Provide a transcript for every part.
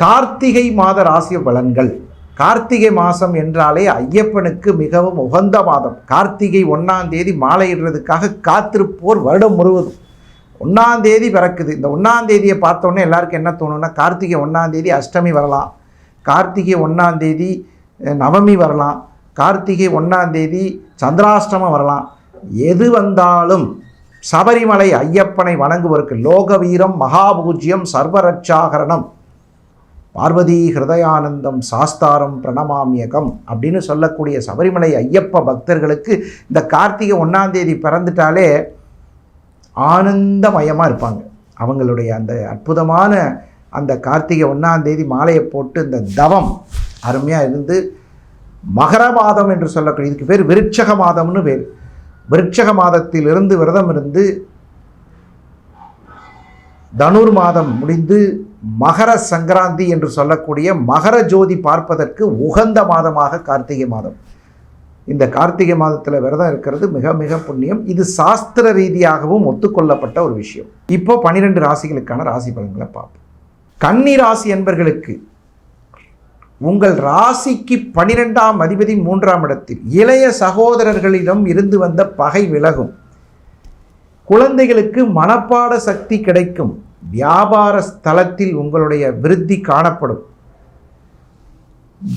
கார்த்திகை மாத ராசி பலன்கள். கார்த்திகை மாதம் என்றாலே ஐயப்பனுக்கு மிகவும் உகந்த மாதம். கார்த்திகை ஒன்றாம் தேதி மாலையிடுறதுக்காக காத்திருப்போர் வருடம் முழுவதும். ஒன்றாம் தேதி பிறக்குது. இந்த ஒன்றாம் தேதியை பார்த்தோன்னே எல்லாருக்கும் என்ன தோணும்னா கார்த்திகை ஒன்றாம் தேதி அஷ்டமி வரலாம். கார்த்திகை ஒன்றாம் தேதி நவமி வரலாம். கார்த்திகை ஒன்றாம் தேதி சந்திராஷ்டமம் வரலாம். எது வந்தாலும் சபரிமலை ஐயப்பனை வணங்குவதற்கு லோக வீரம் மகாபூஜ்யம் சர்வரட்சாகரணம். பார்வதி ஹிருதயானந்தம் சாஸ்தாரம் பிரணமாமியகம் அப்படின்னு சொல்லக்கூடிய சபரிமலை ஐயப்ப பக்தர்களுக்கு இந்த கார்த்திகை ஒன்றாம் தேதி பிறந்துட்டாலே ஆனந்தமயமாக இருப்பாங்க. அவங்களுடைய அந்த அற்புதமான அந்த கார்த்திகை ஒன்றாம் தேதி மாலையை போட்டு இந்த தவம் அருமையாக இருந்து மகர மாதம் என்று சொல்லக்கூடிய இதுக்கு பேர் விருட்சக மாதம்னு பேர். விருட்சக மாதத்திலிருந்து விரதம் இருந்து தனுர் மாதம் முடிந்து மகர சங்கராந்தி என்று சொல்லக்கூடிய மகர ஜோதி பார்ப்பதற்கு உகந்த மாதமாக கார்த்திகை மாதம். இந்த கார்த்திகை மாதத்தில் விரதம் இருக்கிறது மிக மிக புண்ணியம். இது சாஸ்திர ரீதியாகவும் ஒத்துக்கொள்ளப்பட்ட ஒரு விஷயம். இப்போ பன்னிரெண்டு ராசிகளுக்கான ராசி பலன்களை பார்ப்போம். கன்னி ராசி என்பர்களுக்கு உங்கள் ராசிக்கு பனிரெண்டாம் அதிபதி மூன்றாம் இடத்தில் இளைய சகோதரர்களிடம் இருந்து வந்த பகை விலகும். குழந்தைகளுக்கு மனப்பாட சக்தி கிடைக்கும். வியாபார ஸ்தலத்தில் உங்களுடைய விருத்தி காணப்படும்.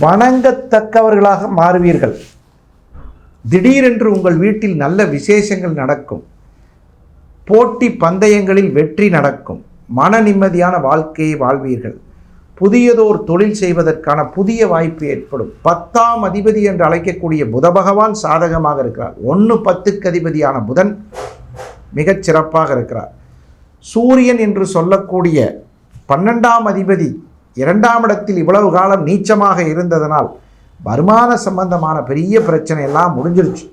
வணங்கத்தக்கவர்களாக மாறுவீர்கள். திடீரென்று உங்கள் வீட்டில் நல்ல விசேஷங்கள் நடக்கும். போட்டி பந்தயங்களில் வெற்றி நடக்கும். மன நிம்மதியான வாழ்க்கையை வாழ்வீர்கள். புதியதோர் தொழில் செய்வதற்கான புதிய வாய்ப்பு ஏற்படும். பத்தாம் அதிபதி என்று அழைக்கக்கூடிய புத பகவான் சாதகமாக இருக்கிறார். ஒன்று பத்துக்கு அதிபதியான புதன் மிகச் சிறப்பாக இருக்கிறார். சூரியன் என்று சொல்லக்கூடிய பன்னெண்டாம் அதிபதி இரண்டாம் இடத்தில் இவ்வளவு காலம் நீச்சமாக இருந்ததனால் வருமான சம்பந்தமான பெரிய பிரச்சனை எல்லாம் முடிஞ்சிருச்சு.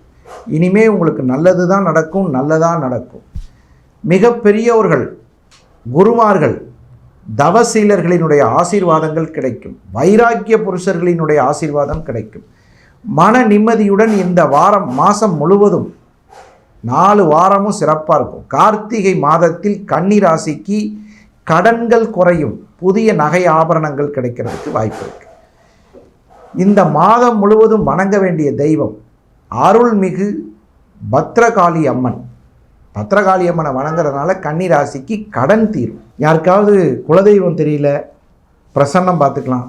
இனிமே உங்களுக்கு நல்லது தான் நடக்கும் நல்லதாக நடக்கும். மிகப்பெரியவர்கள் குருமார்கள் தவசீலர்களினுடைய ஆசீர்வாதங்கள் கிடைக்கும். வைராக்கிய புருஷர்களினுடைய ஆசீர்வாதம் கிடைக்கும். மன நிம்மதியுடன் இந்த வாரம் மாதம் முழுவதும் நாலு வாரமும் சிறப்பாக இருக்கும். கார்த்திகை மாதத்தில் கன்னி ராசிக்கு கடன்கள் குறையும். புதிய நகை ஆபரணங்கள் கிடைக்கிறதுக்கு வாய்ப்பு இருக்கு. இந்த மாதம் முழுவதும் வணங்க வேண்டிய தெய்வம் அருள்மிகு பத்ரகாளி அம்மன். பத்ரகாளி அம்மனை வணங்குறதுனால கன்னி ராசிக்கு கடன் தீரும். யாருக்காவது குலதெய்வம் தெரியல? பிரசன்னம் பார்த்துக்கலாம்.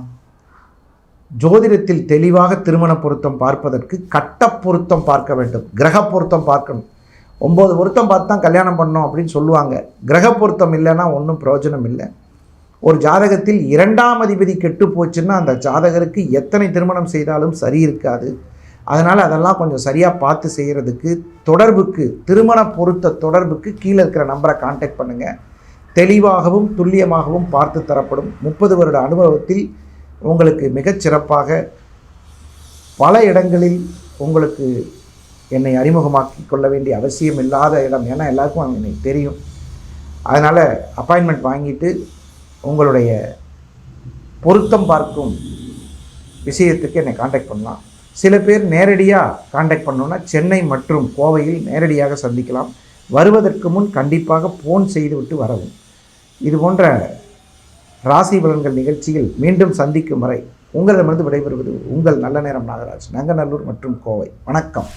ஜோதிடத்தில் தெளிவாக திருமண பொருத்தம் பார்ப்பதற்கு கட்ட பொருத்தம் பார்க்க வேண்டும். கிரக பொருத்தம் பார்க்கணும். ஒம்பது பொருத்தம் பார்த்து தான் கல்யாணம் பண்ணோம் அப்படின்னு சொல்லுவாங்க. கிரக பொருத்தம் இல்லைன்னா ஒன்றும் பிரயோஜனம் இல்லை. ஒரு ஜாதகத்தில் இரண்டாம் அதிபதி கெட்டு போச்சுன்னா அந்த ஜாதகருக்கு எத்தனை திருமணம் செய்தாலும் சரி இருக்காது. அதனால் அதெல்லாம் கொஞ்சம் சரியாக பார்த்து செய்கிறதுக்கு தொடர்புக்கு திருமண பொருத்த தொடர்புக்கு கீழே இருக்கிற நம்பரை காண்டாக்ட் பண்ணுங்கள் தெளிவாகவும் துல்லியமாகவும் பார்த்து தரப்படும். முப்பது வருட அனுபவத்தில் உங்களுக்கு மிகச்சிறப்பாக பல இடங்களில் உங்களுக்கு என்னை அறிமுகமாக்கி கொள்ள வேண்டிய அவசியம் இல்லாத இடம். ஏன்னா எல்லாருக்கும் எனக்கு தெரியும். அதனால் அப்பாயின்மெண்ட் வாங்கிட்டு உங்களுடைய பொருத்தம் பார்க்கும் விஷயத்துக்கு என்னை காண்டாக்ட் பண்ணலாம். சில பேர் நேரடியாக காண்டாக்ட் பண்ணோன்னா சென்னை மற்றும் கோவையில் நேரடியாக சந்திக்கலாம். வருவதற்கு முன் கண்டிப்பாக ஃபோன் செய்துவிட்டு வரவும். இது போன்ற ராசி பலன்கள் நிகழ்ச்சியில் மீண்டும் சந்திக்கும் வரை உங்களிடமிருந்து விடைபெறுவது உங்கள் நல்ல நேரம் நாகராஜ் நங்கநல்லூர் மற்றும் கோவை. வணக்கம்.